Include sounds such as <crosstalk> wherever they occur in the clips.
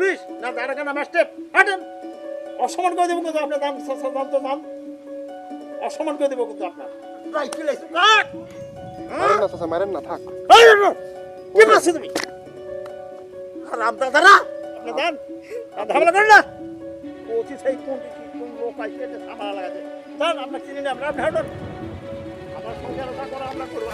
Police? না দাঁড়াখানা master হাঁটেন। অসম্মান করে দেবো কিন্তু আপনার দাম দাম তো দাম। অসম্মান করে দেবো কিন্তু আপনার! মারেন না চাচা মারেন না থাক। এই, এই, এই, কি করছ তুমি? রাম দাদারা? আপনি দান আর ঝামেলা করেন না। কোচি সেই কোন কোন লোক আইসে এটা ঝামেলা লাগাছে দান আপনার চিনি না আপনার আপনি হাঁটুন। আমার করা আমরা করব।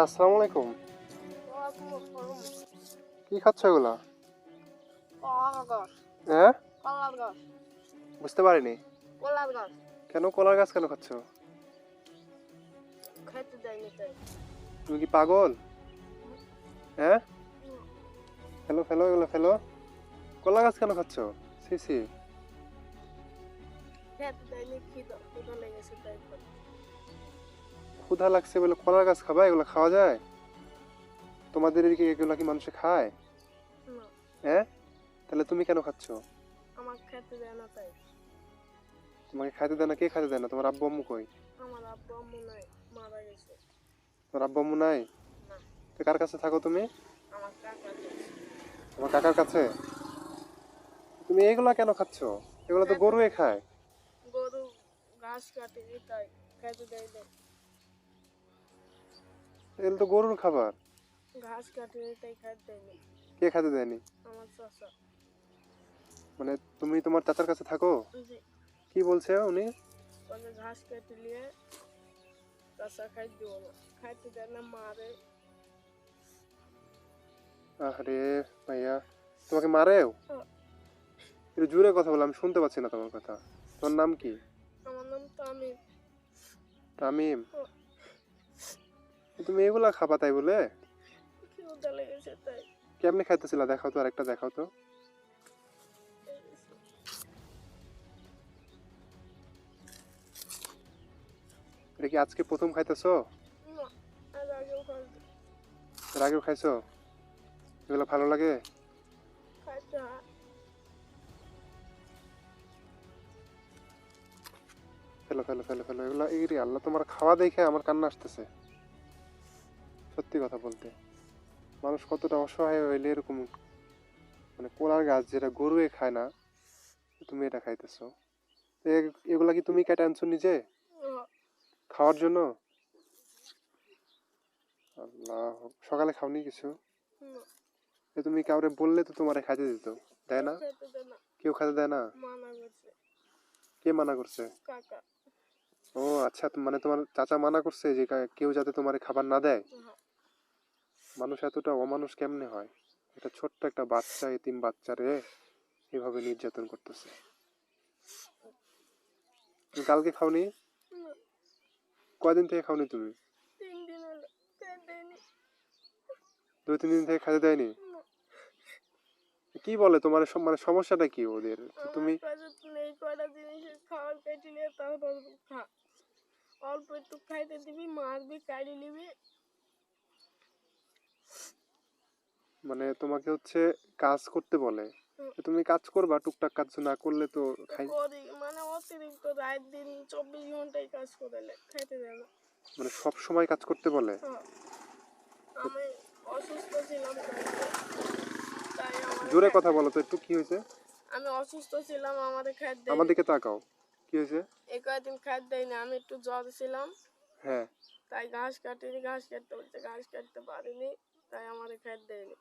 ভাই আসসালামু আলাইকুম। কি খাচ্ছ এগুলা? হ্যাঁ? বুঝতে পারিনি। কেন কলার গাছ কেন খাচ্ছ? তুমি কি পাগল? হ্যাঁ? ফেলো ফেলো এগুলো ফেলো। কলা গাছ কেন খাচ্ছ? সি সি খেতে দেয়নি খিদা খিদা লেগেছে তাই। ক্ষুধা লাগছে বলে কলার গাছ খাবা? এগুলো খাওয়া যায়? তোমাদের এদিকে এগুলো কি মানুষে খায়? হ্যাঁ? তাহলে তুমি কেন খাচ্ছ? আমার খেতে দেয় না তাই। তোমাকে খাইতে দেয় না? কে খাইতে দেয় না? তোমার আব্বু আম্মু কই? আমার আব্বু আম্মু নাই মারা গেছে। তোমার আব্বু আম্মু নাই? তো কার কাছে থাকো তুমি? আমার কাকা গেছে তোমার কাকার কাছে? তুমি এগুলা কেন খাচ্ছ? এগুলো তো গরুয়ে খায়। গরু ঘাস কাটে তাই খেতে দেয় দেয় এগুলো তো গরুর খাবার। ঘাস কাটে তাই খাইতে দেয়নি। কে খাইতে দেয়নি? আমার চাষা মানে তুমি তোমার চাচার কাছে থাকো? কি বলছে উনি? বলে ঘাস কেটে নিয়ে চাষা খাইতে দেবো না। খাইতে দেয় না মারে। আরে ভাইয়া তোমাকে মারেও? হ্যাঁ। একটু জোরে কথা বলো আমি শুনতে পাচ্ছি না তোমার কথা। তোমার নাম কি? আমার নাম তো আমি তামিম? হ্যাঁ। তুমি এগুলা খাবা তাই বলে? কেমনে খাইতেছিলা? দেখাও তো আরেকটা দেখাও তো। এটা কি আজকে প্রথম খাইতেছো? এর আগেও খাইছো? এগুলো ভালো লাগে? ফেলো ফেলো ফেলো ফেলো। এগুলো এই আল্লাহ তোমার খাওয়া দেখে আমার কান্না আসতেছে। সত্যি কথা বলতে মানুষ কতটা অসহায় হইলে এরকম মানে কোলার গাছ যেটা গরুয়ে খায় না তুমি এটা খাইতেছো। এগুলা কি তুমি কেটে আনছো নিজে? খাওয়ার জন্য? আল্লাহ সকালে খাওনি কিছু? তুমি কাউরে বললে তো তোমারে খাইতে দিত দেয় না? কেউ খাইতে দেয় না? কে মানা করছে? ও আচ্ছা মানে তোমার চাচা মানা করছে যে কেউ যাতে তোমার খাবার না দেয়? মানুষ এতটা অমানুষ কেমনে হয়? এটা ছোট্ট একটা বাচ্চা এতিম বাচ্চারে এভাবে নির্যাতন করতেছে। কালকে খাওনি? কয়দিন থেকে খাওনি তুমি? দুই তিন দিন থেকে খাইতে দেয়নি? কি বলে তোমার মানে সমস্যাটা কি ওদের? তুমি অল্প একটু খাইতে দিবি মারবি কাড়ি নিবি মানে তোমাকে হচ্ছে কাজ করতে বলে। তুমি কাজ করবা টুকটাক কাজ না করলে তো খাই মানে অতিরিক্ত রাত দিন চব্বিশ ঘন্টায় কাজ করে খাইতে দেয় না। মানে সব সময় কাজ করতে বলে। আমি অসুস্থ ছিলাম তাই জোরে কথা বলো তো একটু কি হয়েছে? আমি অসুস্থ ছিলাম আমাদের খাদ্য আমার দিকে তাকাও কি হয়েছে? এই কয়েকদিন খাদ্য দেয়নি আমি একটু জ্বর ছিলাম। হ্যাঁ। তাই ঘাস কাটিনি ঘাস কাটতে বলছে ঘাস কাটতে পারিনি তাই আমাদের খাদ্য দেয়নি।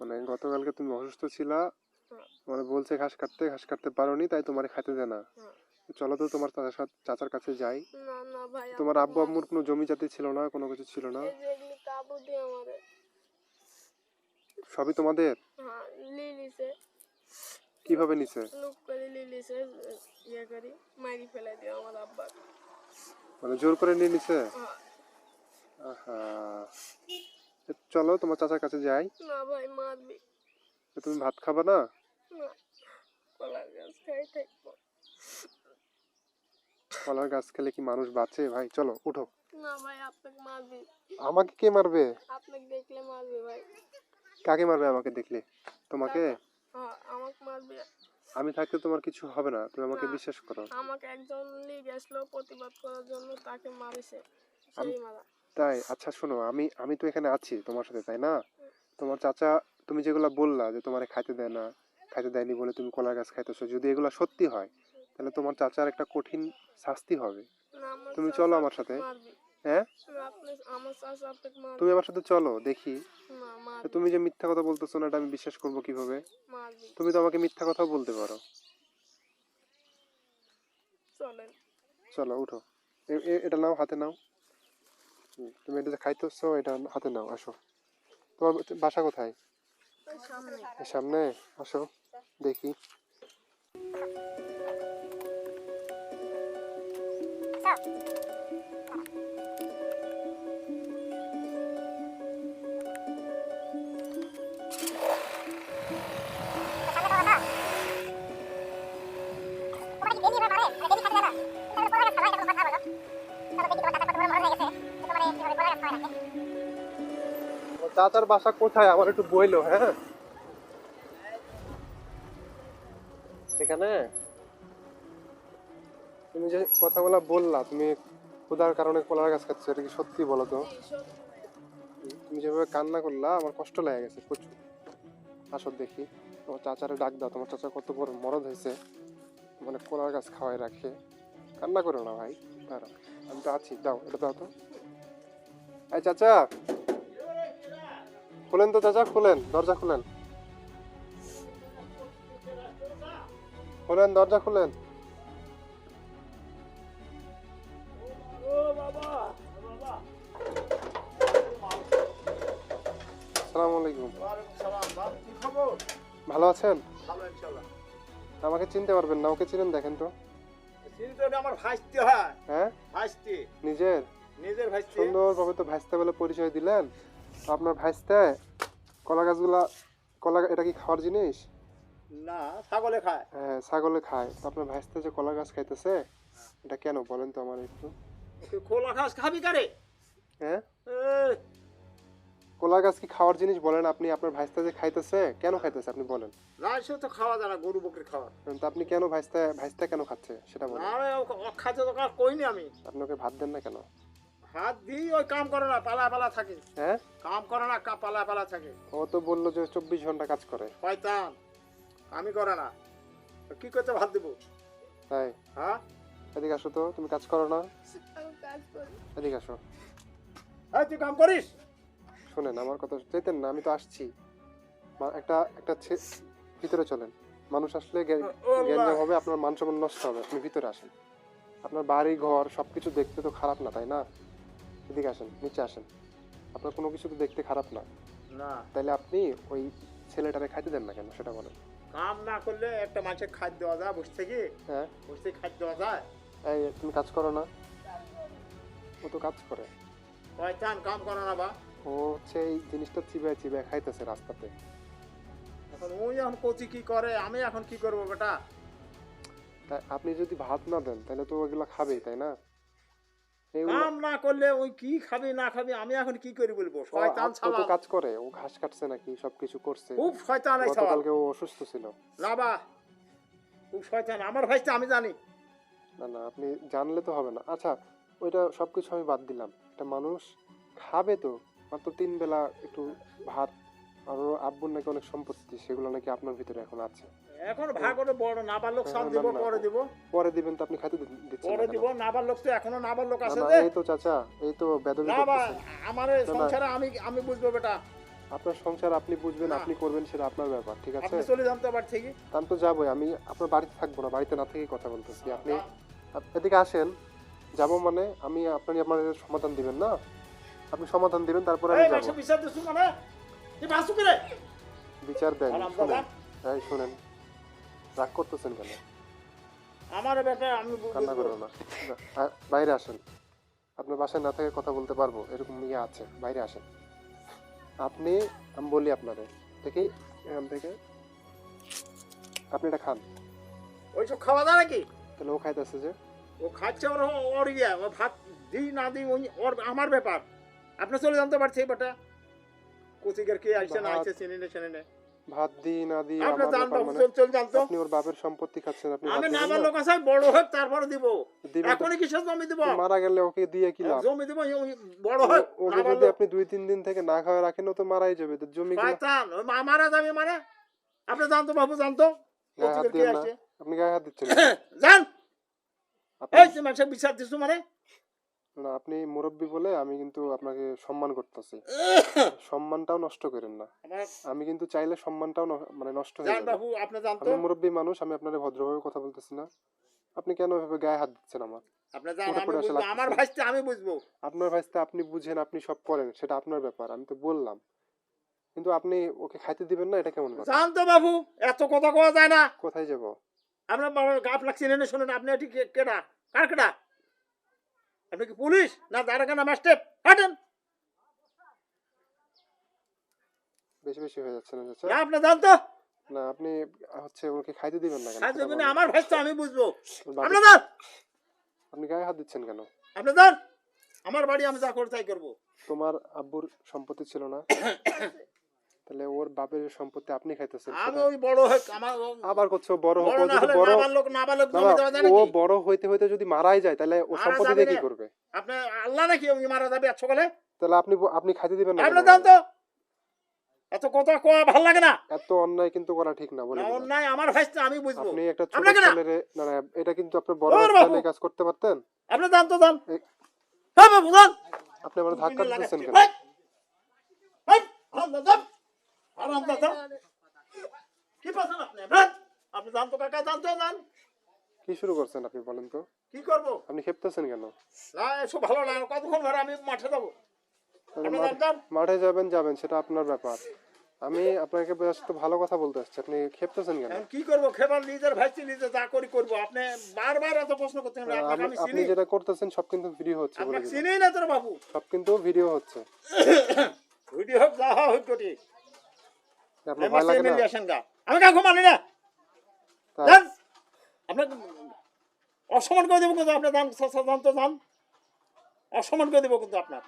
মানে গতকালকে তুমি অসুস্থ ছিলা। মানে বলছে ঘাস কাটতে ঘাস কাটতে পারোনি তাই তোমার খাইতে দেয় না। চলো তো তোমার চাচার সাথে- চাচার কাছে যাই। না না ভাই তোমার আব্বু আম্মুর কোনো জমি জাতি ছিল না কোনো কিছু ছিল না? সবই তোমাদের? হ্যাঁ কীভাবে নিছে? লুক করে লিলিছে ইয়ে করি মারি ফেলে দিও আমার আব্বা। মানে জোর করে নিয়ে নিছে? হ্যাঁ। আহা। চলো তোমার চাচার কাছে যাই। না ভাই মারবি। তুমি ভাত খাবা না? কলার গাছ খেলে কি মানুষ বাঁচে? ভাই চলো উঠো। না ভাই আপনাকে মারবে। আমাকে কে মারবে? আপনাকে দেখলে মারবে ভাই। কাকে মারবে আমাকে দেখলে? তোমাকে? হ্যাঁ আমাকে মারবে। আমি থাকতে তোমার কিছু হবে না তুমি আমাকে বিশ্বাস করো। আমাকে একজন নিয়ে গেছিল প্রতিবাদ করার জন্য তাকে মারিছে। আমি- সেই মারা। তাই? আচ্ছা শোনো আমি আমি তো এখানে আছি তোমার সাথে তাই না? তোমার চাচা তুমি যেগুলা বললা যে তোমারে খাইতে দেয় না খাইতে দেয়নি বলে তুমি কলা গাছ খাইতেছো যদি এগুলা সত্যি হয় তাহলে তোমার চাচার একটা কঠিন শাস্তি হবে। তুমি চলো আমার সাথে। হ্যাঁ? তুমি আমার সাথে চলো দেখি। তুমি যে মিথ্যা কথা বলতেছো না এটা আমি বিশ্বাস করব কীভাবে? তুমি তো আমাকে মিথ্যা কথা বলতে পারো। চলো উঠো। এটা নাও হাতে নাও। তুমি এটা খাইতেছো এটা হাতে নাও আসো। তোমার বাসা কোথায়? সামনে। আসো দেখি। তোমার চাচার বাসা কোথায়? আমার একটু বইলো হ্যাঁ? এখানে তুমি যে কথাগুলো বললা, তুমি ক্ষুধার কারণে কলার গাছ খাচ্ছ এটা কি সত্যি বলো তো? তুমি যেভাবে কান্না করলা, আমার কষ্ট লেগে গেছে প্রচুর। আসো দেখি, তোমার চাচারে ডাক দাও, তোমার চাচা কত বড় মরদ হয়েছে। মানে কলার গাছ খাওয়াই রাখে। কান্না করো না ভাই আমি তো আছি, দাও, এটা দাও তো। এই চাচা। খুলেন তো চাচা খুলেন দরজা খুলেন। খুলেন দরজা খুলেন। আসসালামু আলাইকুম। ভালো আছেন? আমাকে চিনতে পারবেন না ওকে চিনেন দেখেন তো। চিন্তা আমার ভাইস্তি হয়। হ্যাঁ? নিজের? নিজের ভাইস্তি। সুন্দরভাবে তো ভাইস্তা বলে পরিচয় দিলেন। আপনার ভাইস্তায় কলা গাছগুলা কলা এটা কি খাওয়ার জিনিস? না ছাগলে খায়। হ্যাঁ ছাগলে খায়। তো আপনার ভাইস্তা যে কলা গাছ খাইতেছে এটা কেন বলেন তো আমার একটু? খোলা ঘাস খাবি কারে? হ্যাঁ? কলা গাছ কি খাওয়ার জিনিস বলেন আপনি? আপনার ভাইস্তা যে খাইতেছে কেন খাইতেছে আপনি বলেন? না সে তো খাওয়া যায় না গরু বকরি খাওয়া তো আপনি কেন ভাইস্তা ভাইস্তা কেন খাচ্ছে সেটা বলেন। না রে, ও ও খাইতে তো কইনি আমি। আপনি ওকে ভাত দেন না কেন? হাত দিই ওই কাম করে না পালা পালা থাকে। হ্যাঁ? কাম করে না কা- পালা পালা থাকে। ও তো বলল যে চব্বিশ ঘণ্টা কাজ করে। শয়তান আমি করে না। তো কি করতে ভাত দেবো? তাই? হ্যাঁ? এদিকে আসো তো তুমি কাজ করো না। আমি কাজ করি। এদিকে আসো। এই তুই কাম করিস? শোনেন আমার কথা যেতেন না আমি তো আসছি। মা- একটা একটা ছে- ভিতরে চলেন। মানুষ আসলে জ্ঞা- ও আল্লাহ। জ্ঞান হবে আপনার মান সম্মান নষ্ট হবে আপনি ভিতরে আসেন। আপনার বাড়ি ঘর সবকিছু দেখতে তো খারাপ না তাই না? এদিকে আসেন নিচে আসেন। আপনার কোনো কিছু তো দেখতে খারাপ না। না। তাহলে আপনি ওই ছেলেটারে খাইতে দেন না কেন? সেটা বলেন। কাম না করলে একটা মানুষের খাদ্য দেওয়া যায় বসে থেকে হ্যাঁ। বসে থেকে খাদ্য দেওয়া যায়? এই তুমি কাজ করো না। ও তো কাজ করে। শয়তান কাম করো না বা। ও হচ্ছে এই জিনিসটা চিবায় চিবায় খাইতেছে রাস্তাতে। এখন ওই এখন কচি কি করে? আমি এখন কি করব বেটা? তাই আপনি যদি ভাত না দেন তাহলে তো ওগুলো খাবেই তাই না? কাম না করলে ওই কি খাবি না খাবি আমি এখন কি করি বলব? শয়তান কাজ করে ও ঘাস কাটছে নাকি সবকিছু করছে। খুব শয়তান এই ছাড়া। গতকালকে ও অসুস্থ ছিল। না বা খুব শয়তান। আমার ভাইটা আমি জানি। না না আপনি জানলে তো হবে না। আচ্ছা ওইটা সবকিছু আমি বাদ দিলাম। একটা মানুষ খাবে তো? মাত্র তিন বেলা একটু ভাত আর ওর আব্বুর নাকি অনেক সম্পত্তি সেগুলো নাকি আপনার ভিতরে এখন আছে। এখন ভাগ করে বড় সব দিব পরে দিব। পরে দিবেন তো আপনি খাইতে দিচ্ছেন পরে দিব তো এখনও আছে যে। এই তো চাচা এই তো বেদবি না আমার সংসারে আমি আমি বুঝব বেটা। আপনার সংসার আপনি বুঝবেন আপনি করবেন সেটা আপনার ব্যাপার ঠিক আছে? আপনি চলে যান তো আবার আমি তো যাবোই আমি আপনার বাড়িতে থাকব না বাড়িতে না থেকেই কথা বলতেছি। আপনি এদিকে আসেন যাব মানে আমি আপনি আপনার সমাধান দিবেন না? আপনি সমাধান দিবেন তারপরে আমি যাব। বিচার তুই দেন শুনেন। রাগ করতেছেন কেন? আমার আমি কান্না বুঝব করো না। বাইরে আসেন। আপনার বাসায় না থেকে কথা বলতে পারব এরকম ইয়ে আছে। বাইরে আসেন। আপনি আমি বলি আপনারে দেখি এখান থেকে। আপনি এটা খান। ওইসব খাওয়া যায় নাকি? তাহলে ও খাইতেছে যে। ও খাচ্ছে ওর ওর ইয়ে ও ভাত দিই না দিই ওই ওর আমার ব্যাপার। আপনি চলে জানতে পারছি বেটা কোচিকের কে আসছে না ভাত- চিনি না চিনি না। ভাত দিই না দিই আপনি মানে চল চল জানতো? আপনি ওর বাপের সম্পত্তি খাচ্ছেন আপনি আমি না আমার লোক আছে বড় হোক তারপরে দিব। এখনই কিসের জমি দিব? মারা গেলে ওকে দিয়ে কি লাভ? জমি দিব বড় হোক ওকে যদি আপনি দুই তিন দিন থেকে না খাওয়া রাখেন ও তো মারাই যাবে। তো জমি শয়তান মারা যাবে মানে? আপনি জানতো বাবু জানতো? কে আপনি গায়ে হাত দিচ্ছেন। <coughs> জান! এই মানুষের বিচার দিছো মানে? না আপনি মুরব্বী বলে আমি কিন্তু আপনাকে সম্মান করতেছি। <coughs> সম্মানটাও নষ্ট করেন না। আমি কিন্তু চাইলে সম্মানটাও মানে নষ্ট হয়ে যাবে বাবু আপনি জানতো? আমি মুরব্বী মানুষ আমি আপনার ভদ্রভাবে কথা বলতেছি না। আপনি কেন এভাবে গায়ে হাত দিচ্ছেন আমার? আমার। ভাইতে আমি বুঝব। আপনার ভাইস্তে আপনি বুঝেন আপনি সব করেন সেটা আপনার ব্যাপার আমি তো বললাম। কিন্তু আপনি ওকে খাইতে দিবেন না এটা কেমন কথা? জানতো বাবু এত কথা কোয়া যায় না। কোথায় যাব? আপনার বাবার গাফ লাগছে না শুনুন আপনি এটি কে- কেডা? কার কেডা? আপনি কি পুলিশ? না মাস্টার হাঁটেন। বেশি বেশি হয়ে যাচ্ছে না না আপনি জানতো না আপনি হচ্ছে ওকে খাইতে দিবেন না কেন? আজ সেটা মানে বলেন। আমার আমি বুঝব। আপনি জান আপনি গায়ে হাত দিচ্ছেন কেন? আপনি জান আমার বাড়ি আমি যা করে তাই করব। তোমার আব্বুর সম্পত্তি ছিল না? <coughs> তাহলে ওর বাপের সম্পত্তি আপনি খাইতেছেন আমি ওই বড় হোক আমার আবার করছ বড় হোক বড় ও যদি বড় নাবালক নাবালক জমি দেওয়া যায় ও বড় হইতে হইতে যদি মারাই যায় তাহলে ও সম্পত্তি দিয়ে কি করবে? আপনি আল্লাহ নাকি মারা যাবে সকালে? তাহলে আপনি আপনি খাইতে দিবেন না আপনি এত কথা কোয়া ভালো লাগে না? এত অন্যায় কিন্তু করা ঠিক না বলে অন্যায় আমার ভাইতে আমি বুঝব। আপনি একটা ছোট না। ছেলেরে না না এটা কিন্তু আপনার বড়। ছেলে কাজ করতে পারতেন। আপনি জানতো জান এই- হ্যাঁ জান আপনি আমার ধাক্কা দিতেছেন কেন? হারামজাদা! হারামজাদা! কি পাচ্ছেন আপনি? হ্যাঁ? আপনি জানতো কাকা জানতো জান কি শুরু করছেন আপনি বলেন তো? কি করব? আপনি খেপতেছেন কেন? না এসব ভালো না কতক্ষণ ধরে আমি মাঠে যাব? মাঠে- যাবেন যাবেন সেটা আপনার ব্যাপার। আমি আপনাকে ভালো কথা বলতে আসছি। আপনি খেপতেছেন কেন? কি করব? খেবার নিজের ভাইছি নিজে যা করি করব। আপনি বারবার এত প্রশ্ন আপনাকে আমি- আপনি চিনি। যেটা করতেছেন সব কিন্তু ভিডিও হচ্ছে বলে। চিনি না তোর বাবু। সব কিন্তু ভিডিও হচ্ছে। <coughs> ভিডিও হোক যা হোক কোটি আপনার ভয় লাগে না আসেন গা আমি কাকু মানি না। আপনাকে অসম্মান করে দেবো কিন্তু আপনার দাম দাম তো দাম। অসম্মান করে দেবো কিন্তু আপনার।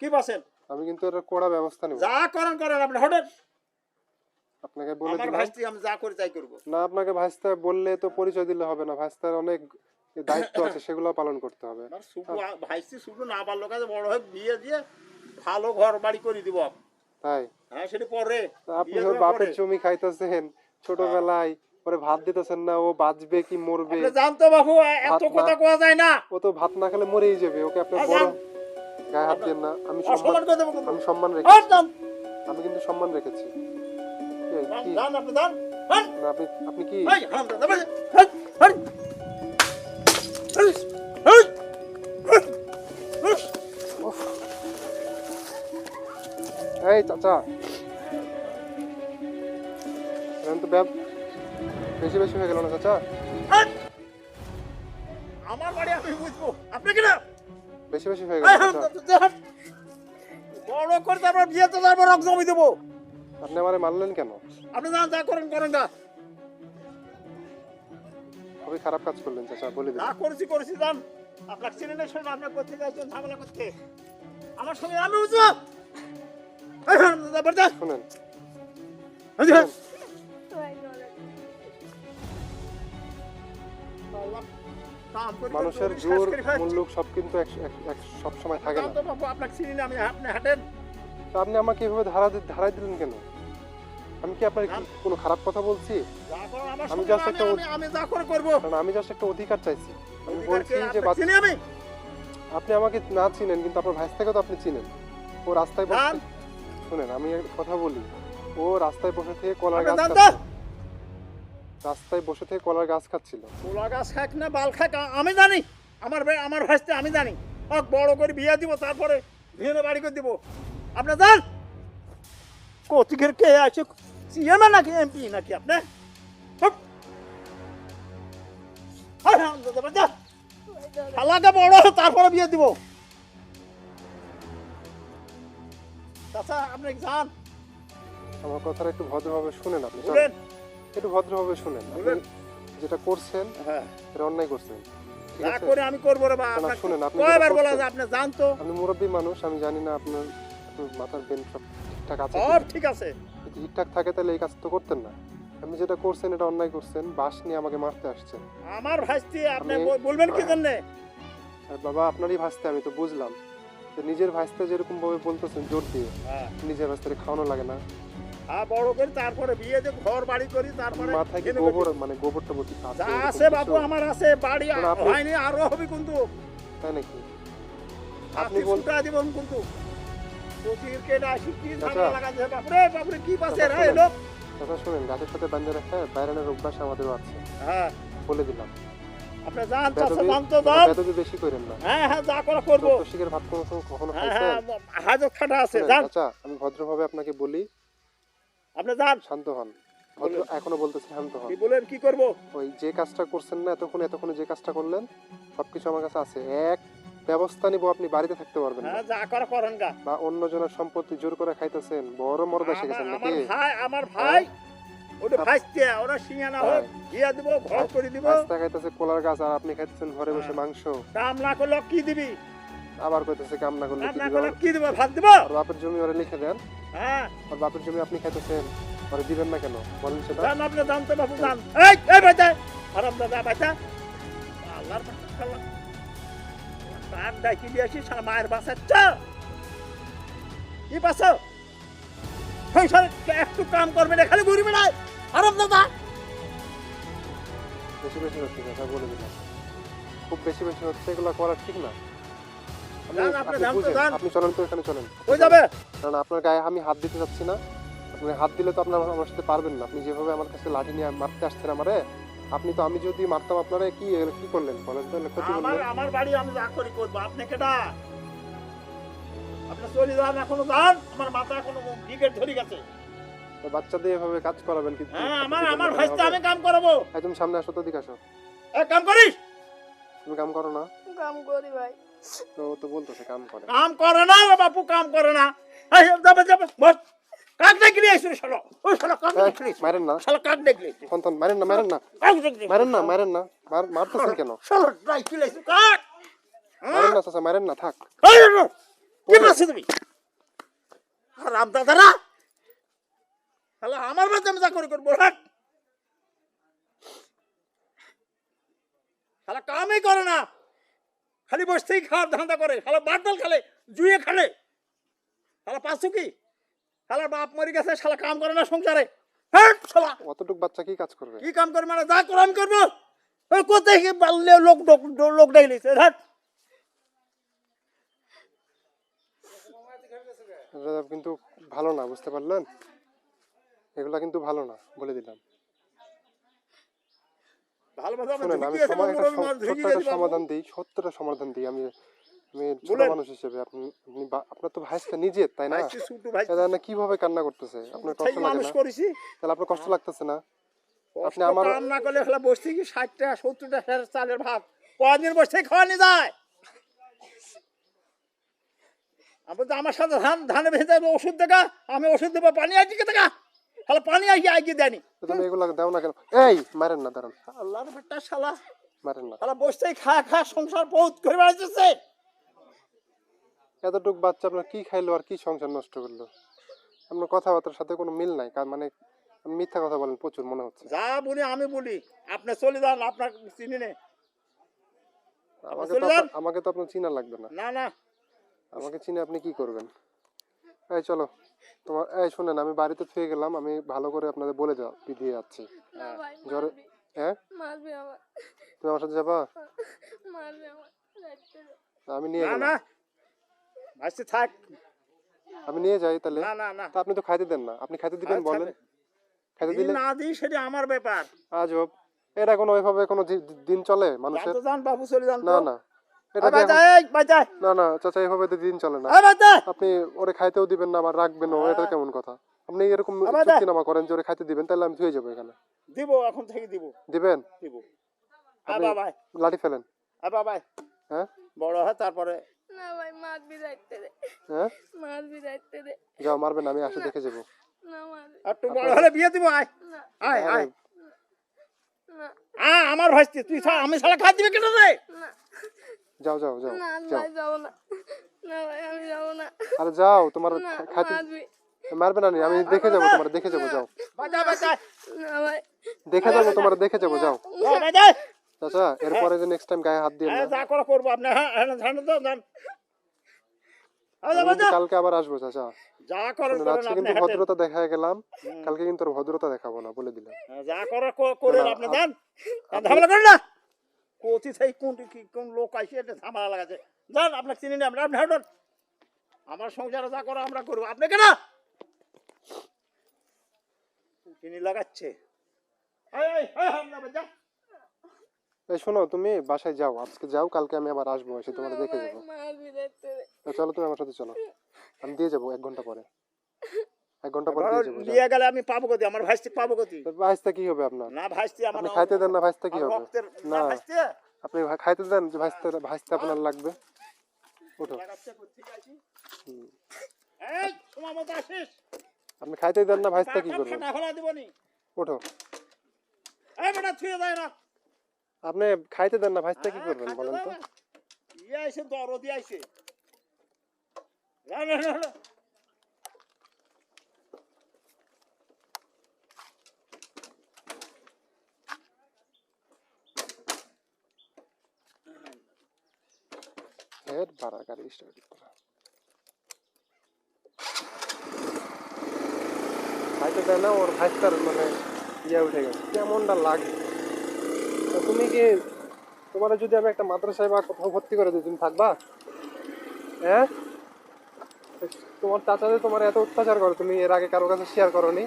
কি পাচ্ছেন আমি কিন্তু এর কড়া ব্যবস্থা নেব। যা করেন করেন আপনি হঠাৎ আপনাকে বলে আমার ভাইস্তি আমি যা করি তাই করব। না আপনাকে ভাইস্তা বললে তো পরিচয় দিলে হবে না। ভাইস্তার অনেক দায়িত্ব আছে <laughs> সেগুলো পালন করতে হবে। শুধু ভাইস্তি শুধু না পারল বড় হোক বিয়ে দিয়ে ভালো ঘর বাড়ি করে দিব। তাই? হ্যাঁ সেটা পরে। আপনি ওর বাপের জমি খাইতেছেন ছোটবেলায় ওরে ভাত দিতেছেন না ও বাঁচবে কি মরবে? জানতো বাবু এত। কথা কোয়া যায় না। ও তো ভাত না খেলে মরেই যাবে ওকে আপনি আর বড় যান। গায়ে হাত দেন না আমি সম্মান আমি সম্মান রেখেছি। আমি কিন্তু সম্মান রেখেছি। যান আপনি যান আপনি আপনি কি? এই চাচা। এখন তো ব্যাপ বেশি বেশি হয়ে গেল না চাচা। আমার বাড়ি আমি বুঝব। আপনি কি না বেশি বেশি হয়ে গেল। বড় করে তারপর বিয়েতে তারপর রক জমি দেবো। আপনি আমারে মারলেন কেন? আপনি যান যা করেন করেন না খুবই খারাপ কাজ করলেন চাচা বলে দিন। যা করেছি করেছি যান। আপনার চিনে নেই শোনেন আপনার করতে যাচ্ছেন ঝামেলা করতে। আমার সঙ্গে আমি বুঝব। শুনেন। করে মানুষের জোর। মুল্লুক সব কিন্তু এক এক সব সময় থাকে না। আপনাকে চিনি না আমি আপনি হাঁটেন। তো আপনি আমাকে এভাবে ধারা ধারাই দিলেন কেন? আমি কি আপনার কোনো খারাপ কথা বলছি? আমি just আমি- একটা আমি- যা করে করব। আমি জাস্ট একটা অধিকার চাইছি। আমি বলছি যে চিনি আমি? আপনি আমাকে না চিনেন কিন্তু আপনার ভাইস থেকেও তো আপনি চিনেন। ও রাস্তায় বসে। শুনেন আমি একটা কথা বলি। ও রাস্তায় বসে থেকে কলার গাছ খাচ্ছিল রাস্তায় বসে থেকে কলার গাছ খাচ্ছিল তুলা গাছ খাক না বাল খাক আ- আমি জানি। আমার বে- আমার ভাইস্তে আমি জানি। ওক বড় করে বিয়ে দিব তারপরে বিয়ে বাড়ি করে দিব। আপনি যান। কতিকের কে আছে? সিএম নাকি এমপি নাকি আপনি? হুপ। হায় হারামজাদা, বাচ্চা। শালাকে বড় তারপরে বিয়ে দিব। চাচা আপনি যান আমার কথাটা একটু ভদ্রভাবে শুনেন আপনি একটু ভদ্রভাবে শুনেন। আপনি যেটা করছেন হ্যাঁ। এটা অন্যায় করছেন। করে আমি করব রে বা না, শুনেন, আপনি কয়বার যেটা বলা করছেন- যায় আপনি জানতো আপনি মুরব্বী মানুষ আমি জানি না আপনার মাথার সব ঠিকঠাক আছে সব ঠিক আছে। যদি ঠিকঠাক থাকে তাহলে এই কাজ তো করতেন না। আপনি যেটা করছেন এটা অন্যায় করছেন বাস নিয়ে আমাকে মারতে আসছেন। আমার আপনি বলবেন কি জন্য? বাবা আপনারই ভাসতে আমি তো বুঝলাম। যে নিজের ভাসতে যেরকম ভাবে বলতেছেন জোর দিয়ে। হ্যাঁ। নিজের ভাসতে খাওয়ানো লাগে না। হ্যাঁ, বড় করি তারপরে বিয়ে যে ঘর বাড়ি করি তারপরে মাথায় গোবর মানে গোবরটা বলছি যা আছে বাবু আমার আছে বাড়ি হয়নি আরও হবে কিন্তু। তাই নাকি? আপনি আপনি বল বলতে দিবেন কিন্তু। কথা শুনেন। গাছের সাথে বান্ধে রাখা বাইরানের অভ্যাস আমাদেরও আছে। হ্যাঁ। বলে দিলাম। আপনি জান চাষে বেদবি জানতো যান বেশি করেন না। হ্যাঁ হ্যাঁ যা করা করব। ভাত কোনো কখনো হ্যাঁ খাইছেন হ্যাঁ হাজত খাটা আছে যান। চাচা আমি ভদ্রভাবে আপনাকে বলি। আপনি যান। শান্ত হন। এখনও বলতেছি শান্ত হন। কি বলেন কি করব? ওই যে কাজটা করছেন না এতক্ষণ এতক্ষণ যে কাজটা করলেন সবকিছু আমার কাছে আছে। এক ব্যবস্থা নিব আপনি বাড়িতে থাকতে পারবেন না। হ্যাঁ যা করা করেন গা। বা অন্য জনের সম্পত্তি জোর করে খাইতেছেন বড় মরদা শিখেছেন আমার নাকি আমার ভাই আমার ভাই ওটা আপ- ভাইস্তে ওরা সিঙ্গানা হোক দিয়া দিব ঘর করে দিব। রাস্তা খাইতেছে কোলার গাছ আর আপনি খাইতেছেন ঘরে বসে হ্যাঁ। মাংস। কাম না করলে কি দিবি? আবার কইতেছে কাম না করলে কি দিব? ভাত দিব? আর বাপের জমি ওরা লিখে দেন। হ্যাঁ। আর বাপের জমি আপনি খাইতেছেন ওরা দিবেন না কেন? বলেন সেটা। আপনি এই এই দাদা আল্লাহর দিয়ে সারা মায়ের বাসাচ্ছ কি সংসার একটু কাম করবে না খালি ঘুরবে না! আরাম দাদা বেশি বেশি হচ্ছে কথা বলে দিলাম। খুব বেশি বেশি হচ্ছে এগুলো করা ঠিক না। আপনি চলেন তো এখানে চলেন। হয়ে যাবে? কারণ আপনার গায়ে আমি হাত দিতে চাচ্ছি না। আপনি হাত দিলে তো আপনার আমার সাথে পারবেন না। আপনি যেভাবে আমার কাছে লাঠি নিয়ে মারতে আসছেন আমারে আপনি তো আমি যদি মারতাম আপনারে কি কি করলেন? বলেন তো ক্ষতি আমার করলেন। আমার বাড়ি আমি যা করি করব। আপনি কেটা আপনি চলে যান এখনও যান। আমার মাথা এখনও ক্রিকেট ধরে গেছে। তো বাচ্চা এভাবে কাজ করাবেন কিন্তু হ্যাঁ আমার আমার ভাইস্তে আমি কাম করাবো। এই তুমি সামনে আসো তো দিকে আসো। এক কাম করিস? তুমি কাম করো না। কাম করি ভাই। তো তো বলতেছে কাম করে। কাম করে না বাপু কাম করে না। এই, যাবে যাবে বস। কাক দেখলি এসে শালো। ওই শালো কাক দেখলি মারেন না। শালো কাক দেখলি সন্তান মারেন না মারেন না। কাক দেখলি মারেন না মারেন না। মার মারতেছেন কেন? শালো দেখলি এসে কাক! মারেন না চাচা মারেন না থাক। কি করছিস তুমি? রাম দাদারা! আমার বাচ্চা আমি যা করে করব হাট শালা কামই করে না। খালি বসতেই খাওয়ার ধান্দা করে। শালা বাটাল খালে জুয়ে খালে। শালা পাচ্ছ কি? শালা বাপ মরে গেছে শালা কাম করে না সংসারে। হ্যাঁ শালা। অতটুক বাচ্চা কি কাজ করবে? কি কাম করে মানে যা করো আমি করব। কোথায় বাড়লে লোক লোক- লোক ডাইলিছে হ্যাঁ কিন্তু ভালো না বুঝতে পারলেন? এগুলা কিন্তু ভালো না বলে দিলাম। শুনেন আমি সময় একটা সম- ছোট্ট একটা সমাধান দিই সত্যটা সমাধান দিই। আমি আমি ছোট মানুষ হিসেবে আপনি আপনি আপনার তো ভাইসটা নিজের তাই না? ছোট ভাই এটা না কীভাবে কান্না করতেছে? আপনার কষ্ট লাগে না? তাহলে আপনার কষ্ট লাগতেছে না? আপনি আপনি আমার- কাম করলে হলে বসতে কি ষাটটা সত্তরটা হের চালের ভাত। কদিন বসে খাওয়া যায়? আপনি তো আমার সাথে ধান ধানে ভেজে ওষুধ দেখা আমি ওষুধ দেবো পানি আসি কে দেখা তাহলে পানি আসি আগে দেয়নি তো তুমি এগুলা দাও না কেন? এই মারেন না দাঁড়ান। আল্লাহর বেটা শালা। মারেন না। শালা বসতেই খা খা সংসার বহুত করে বেড়াইতেছে। এতটুক বাচ্চা আপনার কি খাইলো আর কি সংসার নষ্ট করল? আপনার কথাবার্তার সাথে কোনো মিল নাই কার মানে মিথ্যা কথা বলেন প্রচুর মনে হচ্ছে। যা বলি আমি বলি আপনি চলে যান আপনার চিনি নে আমাকে তো আমাকে তো আপনার চিনা লাগবে না। না না। আমাকে চিনে আপনি কি করবেন? এই চলো। তোমার এই শুনেন আমি বাড়িতে থুয়ে গেলাম আমি ভালো করে আপনাদের বলে যাও দিয়ে যাচ্ছি। জ্বরে হ্যাঁ? আমার তুমি আমার সাথে যাবা। আমি নিয়ে না না। আসতে থাক। আমি নিয়ে যাই তাহলে। না না না। তা আপনি তো খাইতে দেন না। আপনি খাইতে দিবেন আচ্ছা, বলেন। খাইতে দিলে না দিই সেটা আমার ব্যাপার। আজব। এটা কোনো ওইভাবে কোনো দিন চলে মানুষের? যান বাবু চলে না না। এটা না না চাচা এভাবে দিন চলে না। আপনি ওরে খাইতেও দিবেন না আবার রাখবেন এটা হ্যাঁ। কেমন কথা? আপনি এরকম করেন যে ওরে খাইতে দিবেন তাহলে আমি ধুয়ে যাব এখানে। দিব এখন থেকে দিব। দিবেন? দিব। লাঠি ফেলেন। হ্যাঁ? বড় হয় তারপরে না ভাই মারবি রাখতে দে। হ্যাঁ? মারবি রাখতে দে। যাও মারবেন আমি আসে দেখে যাব। না মারবি একটু বড় হলে বিয়ে দিব আয়। আয় আয়। আ আমার ভাইস্তি তুই ছাড়া আমি ছাড়া খাই দিবে কেন রে না। যাও যাও যাও না যাও। না না। ভাই আমি যাব না। আরে যাও তোমার না খা- খাইতে মারবি। না আমি দেখে যাব তোমার দেখে যাব যাও। বাজা বাজা না ভাই। দেখে যাব তোমার দেখে যাব যাও। যাও চাচা এরপরে যে নেক্সট টাইম গায়ে হাত দিয়ে যা করে করব আপনি হ্যাঁ হ্যাঁ কালকে আবার আসব চাচা। যা করেন শোনেন, আজকে কিন্তু ভদ্রতা দেখা গেলাম কালকে কিন্তু আর ভদ্রতা দেখাবো না বলে দিলাম। হ্যাঁ, যা করে ক- করেন না, আপনি আপ- যান ঝামেলা করেন না। কোথি সেই কোন কোন লোক আসে এটা ঝামেলা লাগাছে যান আপনাকে চিনি না আমরা আপনি হাঁটুন। আমার সংসারে যা করো আমরা করব। আপনি কেন? চিনি লাগাচ্ছে। শোনো তুমি বাসায় যাও। আজকে যাও কালকে আমি আবার আসব এসে তোমার দেখে যাব। চলো তুমি আমার সাথে চলো। আমি দিয়ে যাব এক ঘণ্টা পরে। এক ঘণ্টা পরে দিয়ে যাব গেলে আমি পাবো গতি আমার ভাইস্তি পাবো গতি তা ভাইস্তা কি হবে আপনার? না ভাইস্তি আমার আপনি খাইতে দেন না ভাইস্তা কি হবে? না আপনি খাইতে দেন যে ভাইস্তা ভাইস্তা আপনার লাগবে। ওঠো। আপনি খাইতে দেন না ভাইস্তা কি করবেন ওঠো। আপনি খাইতে দেন না ভাইস্তা কি হ্যাঁ, করবেন বলেন তো। ইয়ে আইসে দরদি আইসে না না না। হেড বাড়া গাড়ি স্টার্ট করতে হবে। খাইতে দেয় না, ওর ভাইস্তার মানে ইয়ে উঠে গেছে। কেমনটা লাগে? তুমি কি, তোমার যদি আমি একটা মাদ্রাসায় বা কোথাও ভর্তি করে দিই, তুমি থাকবা? হ্যাঁ? তোমার চাচাদের তোমার এত অত্যাচার করে, তুমি এর আগে কারও কাছে শেয়ার করনি?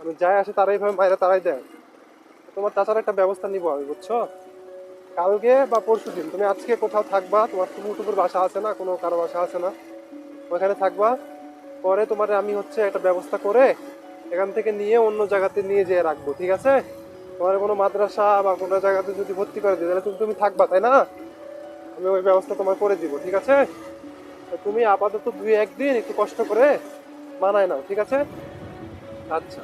আমি যাই আসে, তারাই ভাবে মায়েরা তারাই দেয়। তোমার চাচার একটা ব্যবস্থা নিবো আমি, বুঝছ? কালকে বা পরশু দিন। তুমি আজকে কোথাও থাকবা, তোমার টুকুর টুকুর বাসা আছে না? কোনো কারও বাসা আছে না? ওখানে থাকবা। পরে তোমার আমি হচ্ছে একটা ব্যবস্থা করে এখান থেকে নিয়ে অন্য জায়গাতে নিয়ে যেয়ে রাখব, ঠিক আছে? তোমার কোনো মাদ্রাসা বা কোনো জায়গাতে যদি ভর্তি করে দিই, তাহলে তুমি তুমি থাকবা, তাই না? আমি ওই ব্যবস্থা তোমার করে দিব, ঠিক আছে? তুমি আপাতত দুই একদিন একটু কষ্ট করে মানায় নাও, ঠিক আছে? আচ্ছা।